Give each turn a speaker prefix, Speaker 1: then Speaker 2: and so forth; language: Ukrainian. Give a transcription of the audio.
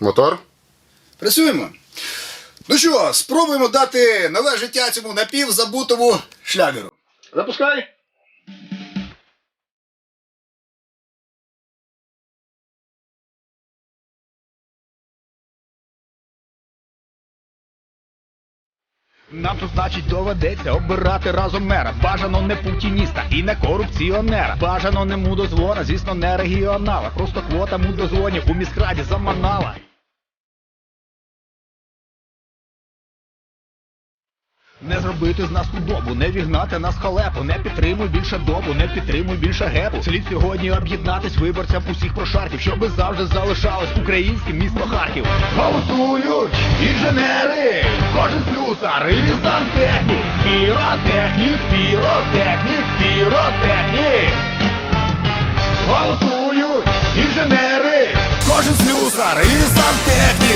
Speaker 1: Мотор?
Speaker 2: Працюємо. Ну що, спробуємо дати нове життя цьому напівзабутому шлягеру. Запускай.
Speaker 3: Нам тут, значить, доведеться обирати разом мера. Бажано не путініста і не корупціонера. Бажано не мудозвона, звісно, не регіонала. Просто квота мудозвонів у міськраді заманала. Не зробити з нас худобу, не вігнати нас халепу, не підтримуй більше добу, не підтримуй більше гепу. Слід сьогодні об'єднатись виборцям усіх прошарків, щоби завжди залишалось українським місто Харків. Голосують інженери, кожен слюсар і сантехнік, піротехнік, піротехнік, піротехнік. Голосують інженери, кожен слюсар і сантехнік,